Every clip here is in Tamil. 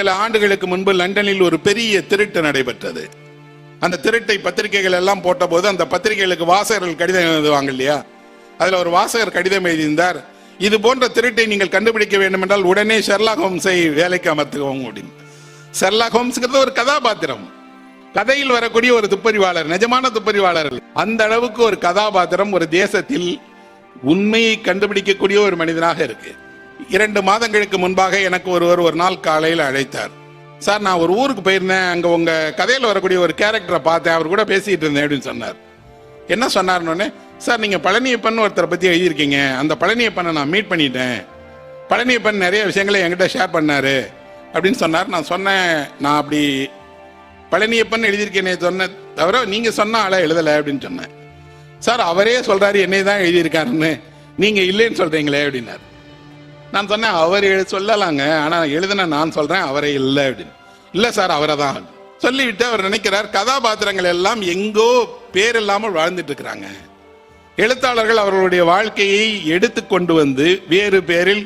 சில ஆண்டுகளுக்கு முன்பு லண்டனில் ஒரு பெரிய திருட்டு நடைபெற்றது. அந்த திருட்டை பத்திரிகைகள் எல்லாம் போட்டபோது அந்த பத்திரிகைகளுக்கு வாசகர்கள் கடிதம் எழுதுவாங்க இல்லையா? அதுல ஒரு வாசகர் கடிதம் எழுதியிருந்தார் இது போன்ற திருட்டை நீங்கள் கண்டுபிடிக்க வேண்டும் என்றால் உடனே ஷெர்லாக் ஹோம்ஸை வேலைக்கு அமர்த்துவோம் அப்படின்னு ஷெர்லாக் ஹோம்ஸ்ங்கிறது ஒரு கதாபாத்திரம். கதையில் வரக்கூடிய ஒரு துப்பறிவாளர் நிஜமான துப்பறிவாளர் அந்த அளவுக்கு ஒரு கதாபாத்திரம் ஒரு தேசத்தில் உண்மையை கண்டுபிடிக்கக்கூடிய ஒரு மனிதனாக இருக்கு. இரண்டு மாதங்களுக்கு முன்பாக எனக்கு ஒருவர் ஒரு நாள் காலையில் அழைத்தார். சார் நான் ஒரு ஊருக்கு போயிருந்தேன். அங்கே உங்கள் கதையில் வரக்கூடிய ஒரு கேரக்டரை பார்த்தேன். அவர் கூட பேசிகிட்டு இருந்தேன் அப்படின்னு சொன்னார். என்ன சொன்னார்னு சார் நீங்கள் பழனியப்பன் ஒருத்தரை பற்றி எழுதியிருக்கீங்க. அந்த பழனியப்பனை நான் மீட் பண்ணிட்டேன். பழனியப்பன் நிறைய விஷயங்களை என்கிட்ட ஷேர் பண்ணார். அப்படின்னு சொன்னார். நான் சொன்னேன் நான் அப்படி பழனியப்பன் எழுதியிருக்கேனே சொன்ன தவிர நீங்கள் சொன்ன ஆளை எழுதலை. அப்படின்னு சொன்னேன். சார் அவரே சொல்கிறாரு என்னை தான் எழுதியிருக்காருன்னு. நீங்கள் இல்லைன்னு சொல்கிறீங்களே அப்படின்னாரு. நான் சொன்னேன் அவர் எழு சொல்லலாங்க. ஆனா எழுதுன நான் சொல்றேன் அவரே இல்லை அப்படின்னு. இல்ல சார் அவரை தான் சொல்லிவிட்டு அவர் நினைக்கிறார் கதாபாத்திரங்கள் எல்லாம் எங்கோ பேர் இல்லாமல் வாழ்ந்துட்டு இருக்கிறாங்க. எழுத்தாளர்கள் அவர்களுடைய வாழ்க்கையை எடுத்து கொண்டு வந்து வேறு பேரில்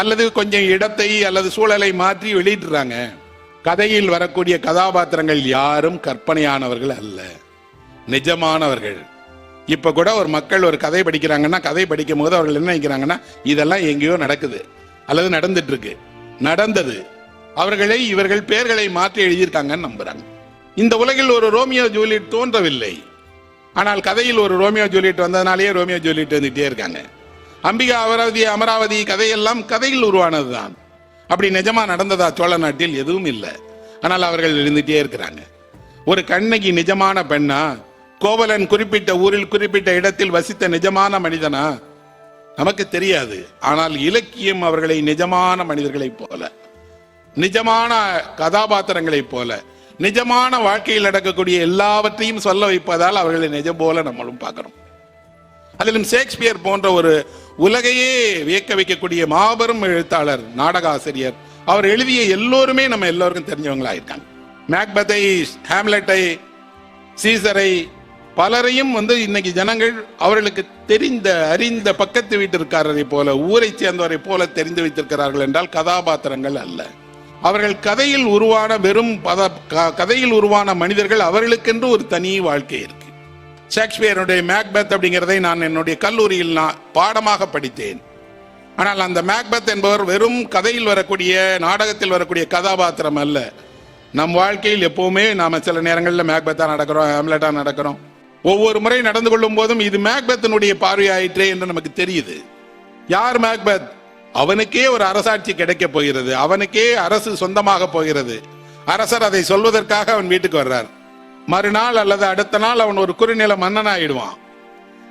அல்லது கொஞ்சம் இடத்தை அல்லது சூழலை மாற்றி வெளியிட்டுறாங்க கதையில் வரக்கூடிய கதாபாத்திரங்கள் யாரும் கற்பனையானவர்கள் அல்ல. நிஜமானவர்கள். இப்போ கூட ஒரு மக்கள் ஒரு கதை படிக்கிறாங்கன்னா கதை படிக்கும் போது அவர்கள் என்ன நினைக்கிறாங்கன்னா இதெல்லாம் எங்கேயோ நடக்குது. அல்லது நடந்துட்டு இருக்கு நடந்தது. அவர்களை இவர்கள் பெயர்களை மாற்றி எழுதியிருக்காங்கன்னு நம்புறாங்க. இந்த உலகில் ஒரு ரோமியோ ஜூலியட் தோன்றவில்லை. ஆனால் கதையில் ஒரு ரோமியோ ஜூலியட் வந்ததுனாலேயே ரோமியோ ஜூலியட் வந்துட்டே இருக்காங்க. அம்பிகா அமராவதி அமராவதி கதையெல்லாம் கதையில் உருவானதுதான். அப்படி நிஜமா நடந்ததா சோழ நாட்டில் எதுவும் இல்லை. ஆனால் அவர்கள் இருந்துட்டே இருக்கிறாங்க. ஒரு கண்ணகி நிஜமான பெண்ணா கோவலன் குறிப்பிட்ட ஊரில் குறிப்பிட்ட இடத்தில் வசித்த நிஜமான மனிதனா? நமக்கு தெரியாது. ஆனால் இலக்கியம் அவர்களை நிஜமான மனிதர்களைப் போல நிஜமான கதாபாத்திரங்களைப் போல நிஜமான வாழ்க்கையில் நடக்கக்கூடிய எல்லாவற்றையும் சொல்ல வைப்பதால் அவர்களை நிஜம் போல நம்மளும் பார்க்கிறோம். அதிலும் ஷேக்ஸ்பியர் போன்ற ஒரு உலகையே வியக்க வைக்கக்கூடிய மாபெரும் எழுத்தாளர் நாடக ஆசிரியர் அவர் எழுதிய எல்லோருமே நம்ம எல்லோருக்கும் தெரிஞ்சவங்களா இருக்காங்க மேக்பத்தை ஹேம்லெட்டை சீசரை பலரையும் வந்து இன்னைக்கு ஜனங்கள் அவர்களுக்கு தெரிந்த அறிந்த பக்கத்து வீட்டிற்காரரை போல ஊரை சேர்ந்தவரை போல தெரிந்து வைத்திருக்கிறார்கள் என்றால் கதாபாத்திரங்கள் அல்ல. அவர்கள் கதையில் உருவான வெறும் பத க- கதையில் உருவான மனிதர்கள் அவர்களுக்கென்று ஒரு தனி வாழ்க்கை இருக்கு. ஷேக்ஸ்பியருடைய மேக்பெத் அப்படிங்கிறதை நான் என்னுடைய கல்லூரியில் நான் பாடமாக படித்தேன். ஆனால் அந்த மேக்பெத் என்பவர் வெறும் கதையில் வரக்கூடிய நாடகத்தில் வரக்கூடிய கதாபாத்திரம் அல்ல. நம் வாழ்க்கையில் எப்பவுமே நாம சில நேரங்களில் மேக்பெத்தா நடக்கிறோம் ஹேம்லெட்டா நடக்கிறோம். ஒவ்வொரு முறை நடந்து கொள்ளும் போதும் இது மேக்பெத்தினுடைய பார்வையாயிற்றே என்று நமக்கு தெரியுது. யார் மேக்பெத்? அவனுக்கே ஒரு அரசாட்சி கிடைக்க போகிறது. அவனுக்கே அரசு சொந்தமாக போகிறது. அரசர் அதை சொல்வதற்காக அவன் வீட்டுக்கு வர்றார். மறுநாள் அல்லது அடுத்த நாள் அவன் ஒரு குறுநில மன்னன் ஆயிடுவான்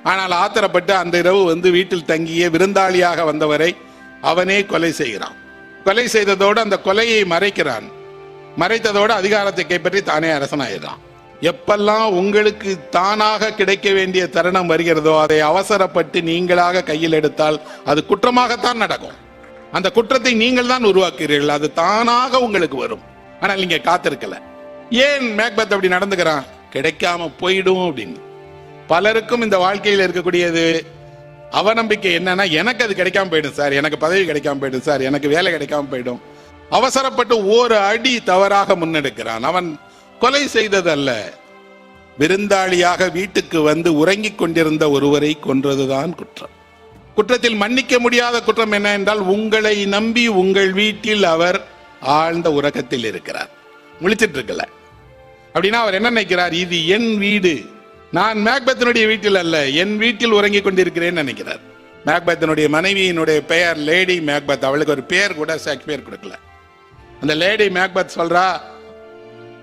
ஆனால் ஆத்திரப்பட்டு அந்த இரவு வந்து வீட்டில் தங்கிய விருந்தாளியாக வந்தவரை அவனே கொலை செய்கிறான். கொலை செய்ததோடு அந்த கொலையை மறைக்கிறான். மறைத்ததோடு அதிகாரத்தை கைப்பற்றி தானே அரசனாயிடுறான். எப்பெல்லாம் உங்களுக்கு தானாக கிடைக்க வேண்டிய தருணம் வருகிறதோ அதை அவசரப்பட்டு நீங்களாக கையில் எடுத்தால் அது குற்றமாகத்தான் நடக்கும். அந்த குற்றத்தை நீங்கள் தான் உருவாக்குகிறீர்கள். அது தானாக உங்களுக்கு வரும். ஆனால் நீங்க காத்திருக்கல. ஏன் மேக்பத் அப்படி நடந்துக்கிறான்? கிடைக்காம போயிடும் அப்படின்னு. பலருக்கும் இந்த வாழ்க்கையில் இருக்கக்கூடியது அவநம்பிக்கை என்னன்னா எனக்கு அது கிடைக்காம போயிடும் சார். எனக்கு பதவி கிடைக்காம போயிடும் சார். எனக்கு வேலை கிடைக்காம போயிடும். அவசரப்பட்டு ஒரு அடி தவறாக முன்னெடுக்கிறான். அவன் கொலை செய்ததல்ல. விருந்தாளியாக வீட்டுக்கு வந்து உறங்கிக் கொண்டிருந்த ஒருவரை கொன்றதுதான் குற்றம். குற்றத்தில் மன்னிக்க முடியாத குற்றம் என்ன என்றால் உங்களை நம்பி உங்கள் வீட்டில் அவர் ஆழ்ந்த உறக்கத்தில் இருக்கிறார். முழிச்சிட்டு இருக்கல அப்படின்னா அவர் என்ன நினைக்கிறார்? இது என் வீடு. நான் மேக்பத்தினுடைய வீட்டில் அல்ல என் வீட்டில் உறங்கிக் கொண்டிருக்கிறேன் நினைக்கிறார். மேக்பத்தினுடைய மனைவியினுடைய பெயர் லேடி மேக்பத். அவளுக்கு ஒரு பெயர் கூட ஷேக்ஸ்பியர் கொடுக்கல. அந்த லேடி மேக்பத் சொல்றா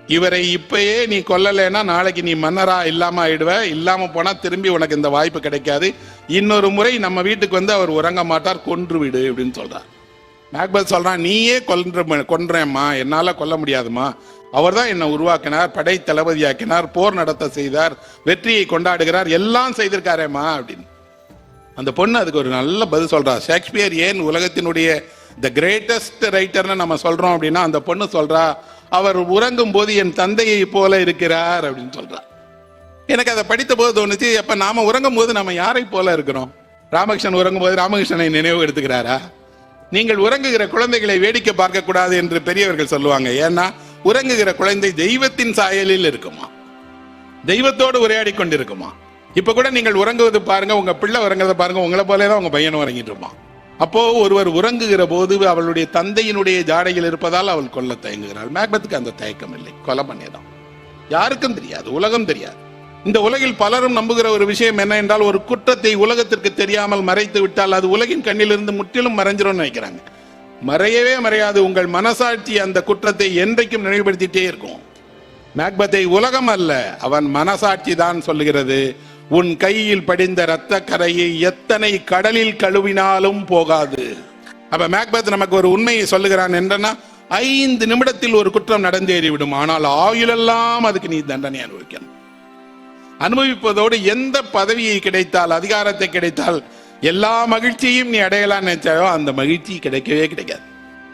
இவரை இப்பயே நீ கொல்லலைன்னா நாளைக்கு நீ மன்னரா இல்லாம ஆயிடுவ. இல்லாம போனா திரும்பி உனக்கு இந்த வாய்ப்பு கிடைக்காது. இன்னொரு முறை நம்ம வீட்டுக்கு வந்து அவர் உறங்க மாட்டார் கொன்று விடு அப்படின்னு சொல்றார். மேக்பத் சொல்றான் நீயே கொன்ற கொன்றேம்மா. என்னால கொல்ல முடியாதுமா அவர் தான் என்னை உருவாக்கினார் படை தளபதியாக்கினார் போர் நடத்த செய்தார் வெற்றியை கொண்டாடுகிறார் எல்லாம் செய்திருக்காரேம்மா அப்படின்னு. அந்த பொண்ணு அதுக்கு ஒரு நல்ல பதில் சொல்றா. ஷேக்ஸ்பியர் ஏன் உலகத்தினுடைய த கிரேட்டஸ்ட் ரைட்டர்னு நம்ம சொல்றோம் அப்படின்னா அந்த பொண்ணு சொல்றா அவர் உறங்கும் போது என் தந்தையை போல இருக்கிறார் அப்படின்னு சொல்றார். எனக்கு அதை படித்த போது தோணுச்சு அப்ப நாம உறங்கும் போது நம்ம யாரை போல இருக்கிறோம்? ராமகிருஷ்ணன் உறங்கும் போது ராமகிருஷ்ணனை நினைவு எடுத்துக்கிறாரா நீங்கள் உறங்குகிற குழந்தைகளை வேடிக்கை பார்க்க கூடாது என்று பெரியவர்கள் சொல்லுவாங்க. ஏன்னா உறங்குகிற குழந்தை தெய்வத்தின் சாயலில் இருக்குமா? தெய்வத்தோடு உரையாடி கொண்டிருக்குமா? இப்ப கூட நீங்கள் உறங்குவது பாருங்க உங்க பிள்ளை உறங்குறத பாருங்க உங்களை போலே தான் உங்க பையனும் உறங்கிட்டு இருப்பான். அப்போ ஒருவர் உறங்குகிற போது அவளுடைய தந்தையினுடைய ஜாடையில் இருப்பதால் அவள் கொல்ல தயங்குகிறாள். மேக்பத்துக்கு அந்த தயக்கம் இல்லை. கொலை பண்ணியதான் யாருக்கும் தெரியாது. உலகம் தெரியாது. இந்த உலகில் பலரும் நம்புகிற ஒரு விஷயம் என்ன என்றால் ஒரு குற்றத்தை உலகத்திற்கு தெரியாமல் மறைத்து விட்டால் அது உலகின் கண்ணிலிருந்து முற்றிலும் மறைஞ்சிரும்னு நினைக்கிறாங்க. மறையவே மறையாது. உங்கள் மனசாட்சி அந்த குற்றத்தை என்றைக்கும் நினைவுபடுத்திட்டே இருக்கும். மேக்பத்தை உலகம் அல்ல. அவன் மனசாட்சி தான் சொல்லுகிறது. உன் கையில் படிந்த இரத்த கரையை எத்தனை கடலில் கழுவினாலும் போகாது. அப்ப மேக்பத் நமக்கு ஒரு உண்மையை சொல்லுகிறான் என்றனா ஐந்து நிமிடத்தில் ஒரு குற்றம் நடந்தேறிவிடும். ஆனால் ஆயுளெல்லாம் அதுக்கு நீ தண்டனை அனுபவிக்கணும். அனுபவிப்பதோடு எந்த பதவியை கிடைத்தால் அதிகாரத்தை கிடைத்தால் எல்லா மகிழ்ச்சியும் நீ அடையலாம் நினைச்சாயோ அந்த மகிழ்ச்சி கிடைக்கவே கிடைக்காது.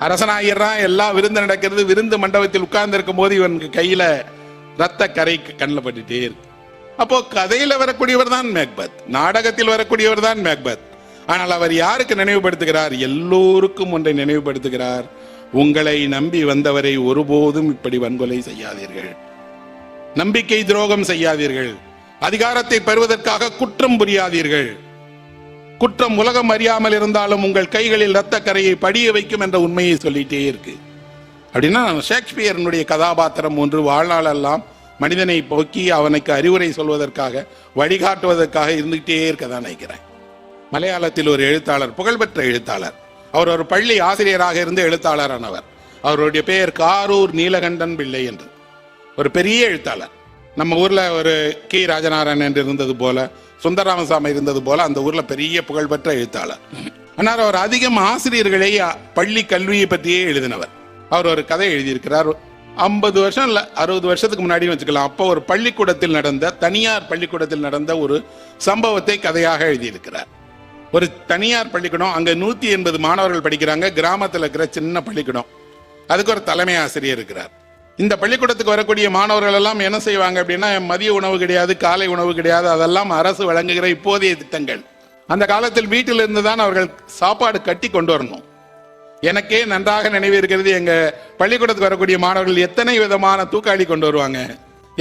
அரசனாகிறான் எல்லா விருந்து நடக்கிறது விருந்து மண்டபத்தில் உட்கார்ந்து இருக்கும் போது இவனுக்கு கையில ரத்த கரை கண்ணில் பட்டுட்டே இருக்கு. அப்போ கதையில வரக்கூடியவர் தான் மேக்பத் நாடகத்தில் வரக்கூடியவர் தான் மேக்பத். ஆனால் அவர் யாருக்கு நினைவுபடுத்துகிறார்? எல்லோருக்கும் ஒன்றை நினைவுபடுத்துகிறார். உங்களை நம்பி வந்தவரை ஒருபோதும் இப்படி வன்கொலை செய்யாதீர்கள். நம்பிக்கை துரோகம் செய்யாதீர்கள். அதிகாரத்தை பெறுவதற்காக குற்றம் புரியாதீர்கள். குற்றம் உலகம் அறியாமல் இருந்தாலும் உங்கள் கைகளில் இரத்த கரையை படிய வைக்கும் என்ற உண்மையை சொல்லிட்டே இருக்கு. அப்படின்னா ஷேக்ஸ்பியரனுடைய கதாபாத்திரம் ஒன்று வாழ்நாளெல்லாம் மனிதனை போக்கி அவனுக்கு அறிவுரை சொல்வதற்காக வழிகாட்டுவதற்காக இருந்துகிட்டே இருக்கதான் நினைக்கிறேன். மலையாளத்தில் ஒரு எழுத்தாளர் புகழ்பெற்ற எழுத்தாளர். அவர் ஒரு பள்ளி ஆசிரியராக இருந்து எழுத்தாளரானவர். அவருடைய பெயர் காரூர் நீலகண்டன் பிள்ளை என்று. ஒரு பெரிய எழுத்தாளர். நம்ம ஊர்ல ஒரு கி. ராஜநாராயணன் என்று இருந்தது போல சுந்தரராமசாமி இருந்தது போல அந்த ஊரில் பெரிய புகழ்பெற்ற எழுத்தாளர். ஆனால் அவர் அதிகம் ஆசிரியர்களை பள்ளி கல்வியை பற்றியே எழுதினவர். அவர் ஒரு கதை எழுதியிருக்கிறார். ஐம்பது வருஷம் இல்லை அறுபது வருஷத்துக்கு முன்னாடி வச்சுக்கலாம். அப்போ ஒரு பள்ளிக்கூடத்தில் நடந்த தனியார் பள்ளிக்கூடத்தில் நடந்த ஒரு சம்பவத்தை கதையாக எழுதியிருக்கிறார். ஒரு தனியார் பள்ளிக்கூடம் அங்கே நூற்றி எண்பது மாணவர்கள் படிக்கிறாங்க கிராமத்தில் இருக்கிற சின்ன பள்ளிக்கூடம். அதுக்கு ஒரு தலைமை ஆசிரியர் இருக்கிறார். இந்த பள்ளிக்கூடத்துக்கு வரக்கூடிய மாணவர்கள் எல்லாம் என்ன செய்வாங்க அப்படின்னா மதிய உணவு கிடையாது காலை உணவு கிடையாது அதெல்லாம் அரசு வழங்குகிற இப்போதைய திட்டங்கள். அந்த காலத்தில் வீட்டிலிருந்து தான் அவர்கள் சாப்பாடு கட்டி கொண்டு வரணும். எனக்கே நன்றாக நினைவு இருக்கிறது. எங்க பள்ளிக்கூடத்துக்கு வரக்கூடிய மாணவர்கள் எத்தனை விதமான தூக்காளி கொண்டு வருவாங்க?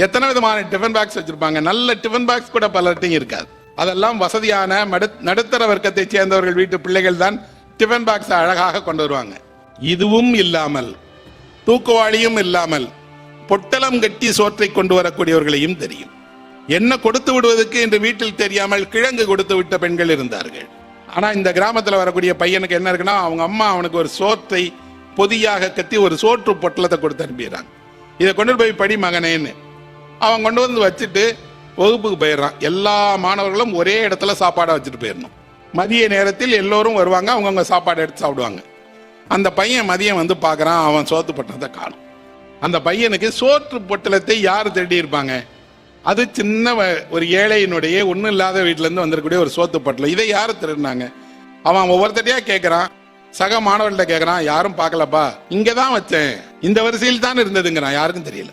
எத்தனை விதமான டிஃபன் பாக்ஸ் வச்சிருப்பாங்க? நல்ல டிஃபன் பாக்ஸ் கூட பலர்ட்டையும் இருக்காது. அதெல்லாம் வசதியான நடுத்தர வர்க்கத்தை சேர்ந்தவர்கள் வீட்டு பிள்ளைகள் தான் டிஃபன் பாக்ஸ் அழகாக கொண்டு வருவாங்க. இதுவும் இல்லாமல் தூக்குவாளியும் இல்லாமல் பொட்டலம் கட்டி சோற்றை கொண்டு வரக்கூடியவர்களையும் தெரியும். என்ன கொடுத்து விடுவதற்கு என்று வீட்டில் தெரியாமல் கிழங்கு கொடுத்து விட்ட பெண்கள் இருந்தார்கள். ஆனால் இந்த கிராமத்தில் வரக்கூடிய பையனுக்கு என்ன இருக்குன்னா அவங்க அம்மா அவனுக்கு ஒரு சோற்றை பொதியாக கட்டி ஒரு சோற்று பொட்டலத்தை கொடுத்து அனுப்பிடுறாங்க. இதை கொண்டு போய் படி மகனேன்னு. அவன் கொண்டு வந்து வச்சுட்டு வகுப்புக்கு போயிடுறான். எல்லா மாணவர்களும் ஒரே இடத்துல சாப்பாடை வச்சுட்டு போயிடணும். மதிய நேரத்தில் எல்லோரும் வருவாங்க அவங்கவுங்க சாப்பாடு எடுத்து சாப்பிடுவாங்க. அந்த பையன் மதியம் வந்து பார்க்குறான் அவன் சோத்து பொட்டலத்தை காணும். அந்த பையனுக்கு சோற்று பொட்டலத்தை யார் திருடி இருப்பாங்க? அது சின்ன ஒரு ஏழையினுடைய ஒன்றும் இல்லாத வீட்டிலேருந்து வந்திருக்கக்கூடிய ஒரு சோத்து பொட்டலம் இதை யார் திருடினாங்க? அவன் ஒவ்வொருத்தரையா கேட்குறான் சக மாணவர்கள்ட்ட கேட்குறான் யாரும் பார்க்கலப்பா. இங்கே தான் வச்சேன். இந்த வரிசையில் தான் இருந்ததுங்கிறான். யாருக்கும் தெரியல.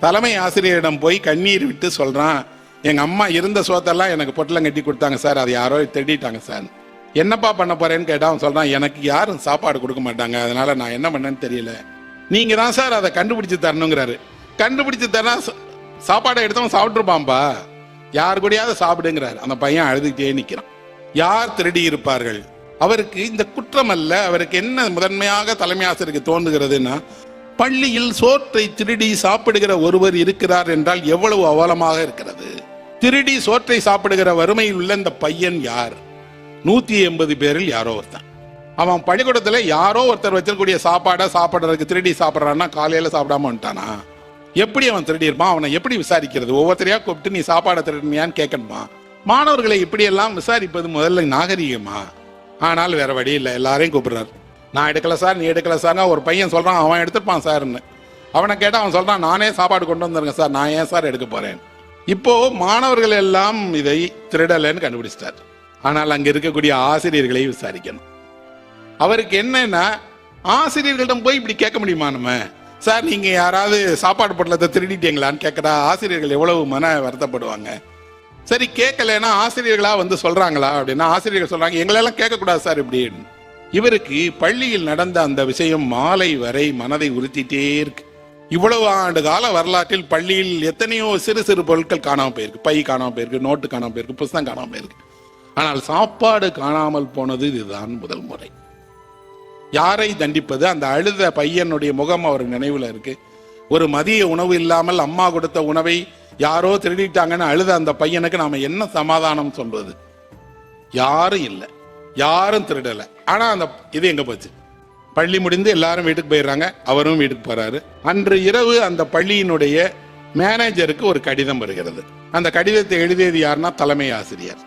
தலைமை ஆசிரியரிடம் போய் கண்ணீர் விட்டு சொல்கிறான் எங்கள் அம்மா இருந்த சோத்தெல்லாம் எனக்கு பொட்டலம் கட்டி கொடுத்தாங்க சார். அது யாரோ திருடிட்டாங்க சார். என்னப்பா பண்ண போறேன்னு கேட்டா அவன் சொல்றான் எனக்கு யாரும் சாப்பாடு கொடுக்க மாட்டாங்க. அதனால நான் என்ன பண்ணேன்னு தெரியல. நீங்க தான் சார் அதை கண்டுபிடிச்சு தரணுங்கிறாரு. கண்டுபிடிச்சு தரா சாப்பாடை எடுத்தவன் சாப்பிட்டுருப்பான்பா யார் கூடயாவது சாப்பிடுங்கிறார். அந்த பையன் அழுதுகிட்டே நிற்கிறான் யார் திருடி இருப்பார்கள்? அவருக்கு இந்த குற்றம் அல்ல அவருக்கு என்ன முதன்மையாக தலைமை ஆசிரியருக்கு தோன்றுகிறதுன்னா பள்ளியில் சோற்றை திருடி சாப்பிடுகிற ஒருவர் இருக்கிறார் என்றால் எவ்வளவு அவலமாக இருக்கிறது? திருடி சோற்றை சாப்பிடுகிற வறுமையில் உள்ள இந்த பையன் யார்? நூத்தி எண்பது பேரில் யாரோ ஒருத்தன். அவன் பள்ளிக்கூடத்துல யாரோ ஒருத்தர் வச்சிருக்கக்கூடிய சாப்பாடை சாப்பிடுறதுக்கு திருடி சாப்பிட்றான்னா காலையில சாப்பிடாம வந்துட்டானா? எப்படி அவன் திருடி இருப்பான் அவனை எப்படி விசாரிக்கிறது? ஒவ்வொருத்தரையா கூப்பிட்டு நீ சாப்பாடை திருடுனியான்னு கேட்கணுமா? மாணவர்களை இப்படியெல்லாம் விசாரிப்பது முதல்ல நாகரீகமா? ஆனால் வேற வழி இல்லை. எல்லாரையும் கூப்பிடுறாரு. நான் எடுக்கல சார் நீ எடுக்கல சார்னா ஒரு பையன் சொல்றான் அவன் எடுத்துப்பான் சார்னு அவனை கேட்டால் அவன் சொல்றான் நானே சாப்பாடு கொண்டு வந்துருங்க சார் நான் ஏன் சார் எடுக்க போறேன் இப்போ மாணவர்கள் எல்லாம் இதை திருடலைன்னு கண்டுபிடிச்சிட்டார். ஆனால் அங்கே இருக்கக்கூடிய ஆசிரியர்களை விசாரிக்கணும். அவருக்கு என்னன்னா ஆசிரியர்களிடம் போய் இப்படி கேட்க முடியுமா நம்ம? சார் நீங்க யாராவது சாப்பாடு பொட்டலத்தை திருடிட்டீங்களான்னு கேட்கறா ஆசிரியர்கள் எவ்வளவு மன வருத்தப்படுவாங்க? சரி கேட்கலன்னா ஆசிரியர்களா வந்து சொல்றாங்களா அப்படின்னா ஆசிரியர்கள் சொல்றாங்க எங்களெல்லாம் கேட்கக்கூடாது சார் இப்படின்னு. இவருக்கு பள்ளியில் நடந்த அந்த விஷயம் மாலை வரை மனதை உறுத்திட்டே இருக்கு. இவ்வளவு ஆண்டு கால வரலாற்றில் பள்ளியில் எத்தனையோ சிறு சிறு பொருட்கள் காணாமல் போயிருக்கு. பை காணாமல் போயிருக்கு நோட்டு காணாமல் போயிருக்கு புஸ்தகம் காணாமல் போயிருக்கு. ஆனால் சாப்பாடு காணாமல் போனது இதுதான் முதல் முறை. யாரை தண்டிப்பது? அந்த அழுத பையனுடைய முகம் அவர் நினைவில் இருக்கு. ஒரு மதிய உணவு இல்லாமல் அம்மா கொடுத்த உணவை யாரோ திருடிட்டாங்கன்னு அழுத அந்த பையனுக்கு நாம என்ன சமாதானம் சொல்றது? யாரும் இல்லை. யாரும் திருடல. ஆனா அந்த இது எங்க போச்சு? பள்ளி முடிந்து எல்லாரும் வீட்டுக்கு போயிடுறாங்க. அவரும் வீட்டுக்கு போறாரு. அன்று இரவு அந்த பள்ளியினுடைய மேனேஜருக்கு ஒரு கடிதம் வருகிறது. அந்த கடிதத்தை எழுதியது யாருன்னா தலைமை ஆசிரியர்.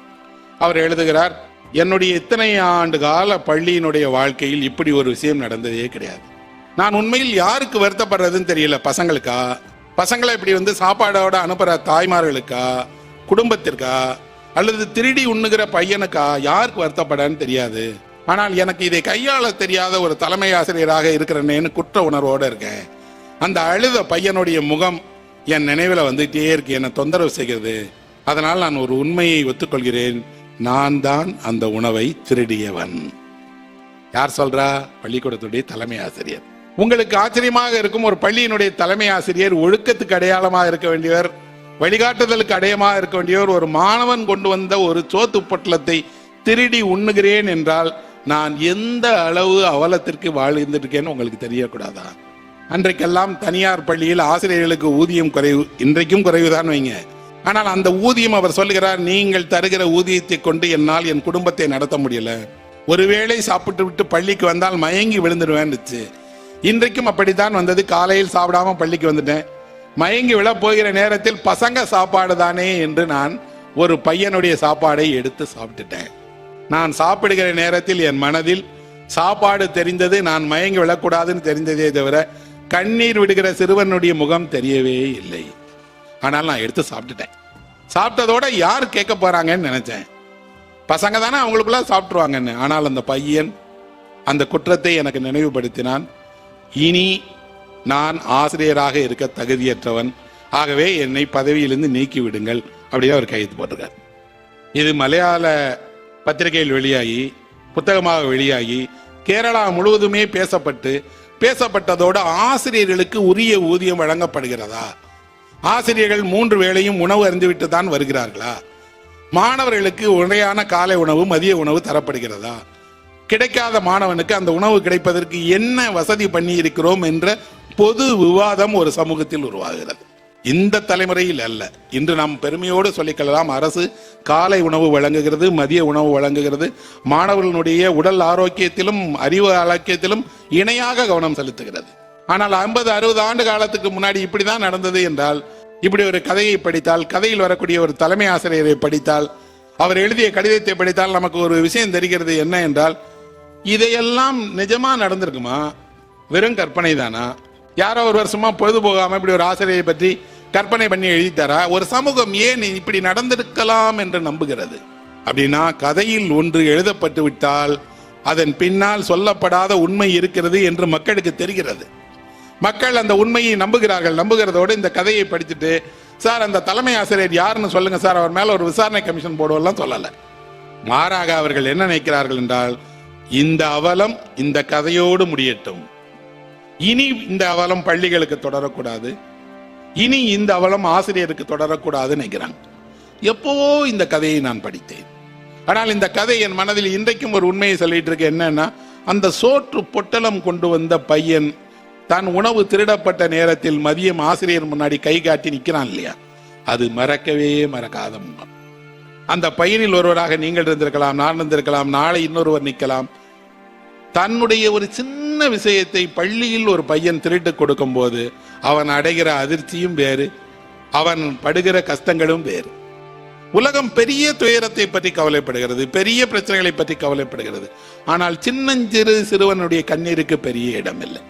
அவர் எழுதுகிறார் என்னுடைய இத்தனை ஆண்டு கால பள்ளியினுடைய வாழ்க்கையில் இப்படி ஒரு விஷயம் நடந்ததே கிடையாது. நான் உண்மையில் யாருக்கு வருத்தப்படுறதுன்னு தெரியல பசங்களுக்கா? பசங்களை இப்படி வந்து சாப்பாடோட அனுப்புற தாய்மார்களுக்கா? குடும்பத்திற்கா? அல்லது திருடி உண்ணுகிற பையனுக்கா? யாருக்கு வருத்தப்படன்னு தெரியாது. ஆனால் எனக்கு இதை கையாள தெரியாத ஒரு தலைமை ஆசிரியராக இருக்கிறேன்னு குற்ற உணர்வோடு இருக்கேன். அந்த அழுத பையனுடைய முகம் என் நினைவில் வந்துட்டே இருக்கு. என்னை தொந்தரவு செய்கிறது. அதனால் நான் ஒரு உண்மையை ஒத்துக்கொள்கிறேன். நான் தான் அந்த உணவை திருடியவன். யார் சொல்றா? பள்ளிக்கூடத்துடைய தலைமை ஆசிரியர். உங்களுக்கு ஆச்சரியமாக இருக்கும் ஒரு பள்ளியினுடைய தலைமை ஆசிரியர் ஒழுக்கத்துக்கு அடையாளமாக இருக்க வேண்டியவர் வழிகாட்டுதலுக்கு அடையமாக இருக்க வேண்டியவர் ஒரு மாணவன் கொண்டு வந்த ஒரு சோத்து பொட்டலத்தை திருடி உண்ணுகிறேன் என்றால் நான் எந்த அளவு அவலத்திற்கு வாழ்ந்துருக்கேன்னு உங்களுக்கு தெரியக்கூடாதா? அன்றைக்கெல்லாம் தனியார் பள்ளியில் ஆசிரியர்களுக்கு ஊதியம் குறைவு இன்றைக்கும் குறைவுதான் வைங்க. ஆனால் அந்த ஊதியம் அவர் சொல்லுகிறார் நீங்கள் தருகிற ஊதியத்தை கொண்டு என்னால் என் குடும்பத்தை நடத்த முடியல. ஒருவேளை சாப்பிட்டு விட்டு பள்ளிக்கு வந்தால் மயங்கி விழுந்துடுவேன்னுச்சு இன்றைக்கும் அப்படித்தான் வந்தது. காலையில் சாப்பிடாம பள்ளிக்கு வந்துட்டேன். மயங்கி விழ போகிற நேரத்தில் பசங்க சாப்பாடு தானே என்று நான் ஒரு பையனுடைய சாப்பாடை எடுத்து சாப்பிட்டுட்டேன். நான் சாப்பிடுகிற நேரத்தில் என் மனதில் சாப்பாடு தெரிந்தது. நான் மயங்கி விழக்கூடாதுன்னு தெரிந்ததே தவிர கண்ணீர் விடுகிற சிறுவனுடைய முகம் தெரியவே இல்லை. ஆனால் நான் எடுத்து சாப்பிட்டுட்டேன். சாப்பிட்டதோட யார் கேட்க போறாங்கன்னு நினைச்சேன். பசங்க தானே அவங்களுக்குள்ள சாப்பிட்ருவாங்கன்னு ஆனால் அந்த பையன் அந்த குற்றத்தை எனக்கு நினைவுபடுத்தினான். இனி நான் ஆசிரியராக இருக்க தகுதியற்றவன். ஆகவே என்னை பதவியிலிருந்து நீக்கி விடுங்கள் அப்படின்னு அவர் கையெழுத்து போட்டிருக்கார். இது மலையாள பத்திரிகையில் வெளியாகி புத்தகமாக வெளியாகி கேரளா முழுவதுமே பேசப்பட்டு பேசப்பட்டதோடு ஆசிரியர்களுக்கு உரிய ஊதியம் வழங்கப்படுகிறதா? ஆசிரியர்கள் மூன்று வேளையும் உணவு அறிந்துவிட்டு தான் வருகிறார்களா? மாணவர்களுக்கு உரையான காலை உணவு மதிய உணவு தரப்படுகிறதா? கிடைக்காத மாணவனுக்கு அந்த உணவு கிடைப்பதற்கு என்ன வசதி பண்ணி இருக்கிறோம் என்ற பொது விவாதம் ஒரு சமூகத்தில் உருவாகிறது. இந்த தலைமுறையில் அல்ல. இன்று நாம் பெருமையோடு சொல்லிக்கொள்ளலாம் அரசு காலை உணவு வழங்குகிறது மதிய உணவு வழங்குகிறது. மாணவர்களுடைய உடல் ஆரோக்கியத்திலும் அறிவு ஆரோக்கியத்திலும் இணையாக கவனம் செலுத்துகிறது. ஆனால் ஐம்பது அறுபது ஆண்டு காலத்துக்கு முன்னாடி இப்படி தான் நடந்தது என்றால் இப்படி ஒரு கதையை படித்தால் கதையில் வரக்கூடிய ஒரு தலைமை ஆசிரியரை படித்தால் அவர் எழுதிய கடிதத்தை படித்தால் நமக்கு ஒரு விஷயம் தெரிகிறது என்ன என்றால் இதையெல்லாம் நிஜமா நடந்திருக்குமா? வெறும் கற்பனை தானா? யாரோ ஒரு வருஷமா பொழுது போகாம இப்படி ஒரு ஆசிரியரை பற்றி கற்பனை பண்ணி எழுதித்தாரா ஒரு சமூகம் ஏன் இப்படி நடந்திருக்கலாம் என்று நம்புகிறது? அப்படின்னா கதையில் ஒன்று எழுதப்பட்டு விட்டால் அதன் பின்னால் சொல்லப்படாத உண்மை இருக்கிறது என்று மக்களுக்கு தெரிகிறது. மக்கள் அந்த உண்மையை நம்புகிறார்கள் நம்புகிறதோடு இந்த கதையை படிச்சுட்டு சார் அந்த தலைமை ஆசிரியர் யாருன்னு சொல்லுங்க சார் அவர் மேல ஒரு விசாரணை கமிஷன் போடுவெல்லாம் சொல்லலை. மாறாக அவர்கள் என்ன நினைக்கிறார்கள் என்றால் இந்த அவலம் இந்த கதையோடு முடியட்டும். இனி இந்த அவலம் பள்ளிகளுக்கு தொடரக்கூடாது. இனி இந்த அவலம் ஆசிரியருக்கு தொடரக்கூடாதுன்னு நினைக்கிறாங்க. எப்போவோ இந்த கதையை நான் படித்தேன். ஆனால் இந்த கதை என் மனதில் இன்றைக்கும் ஒரு உண்மையை சொல்லிட்டு இருக்கு. என்னன்னா அந்த சோற்று பொட்டலம் கொண்டு வந்த பையன் தான் உணவு திருடப்பட்ட நேரத்தில் மதியம் ஆசிரியர் முன்னாடி கை காட்டி நிற்கிறான் இல்லையா? அது மறக்கவே மறக்காத அந்த பையனில் ஒருவராக நீங்கள் இருந்திருக்கலாம் நான் இருந்திருக்கலாம் நாளை இன்னொருவர் நிற்கலாம். தன்னுடைய ஒரு சின்ன விஷயத்தை பள்ளியில் ஒரு பையன் திருட்டு கொடுக்கும் போது அவன் அடைகிற அதிர்ச்சியும் வேறு அவன் படுகிற கஷ்டங்களும் வேறு. உலகம் பெரிய துயரத்தை பற்றி கவலைப்படுகிறது பெரிய பிரச்சனைகளை பற்றி கவலைப்படுகிறது. ஆனால் சின்னஞ்சிறு சிறுவனுடைய கண்ணீருக்கு பெரிய இடம் இல்லை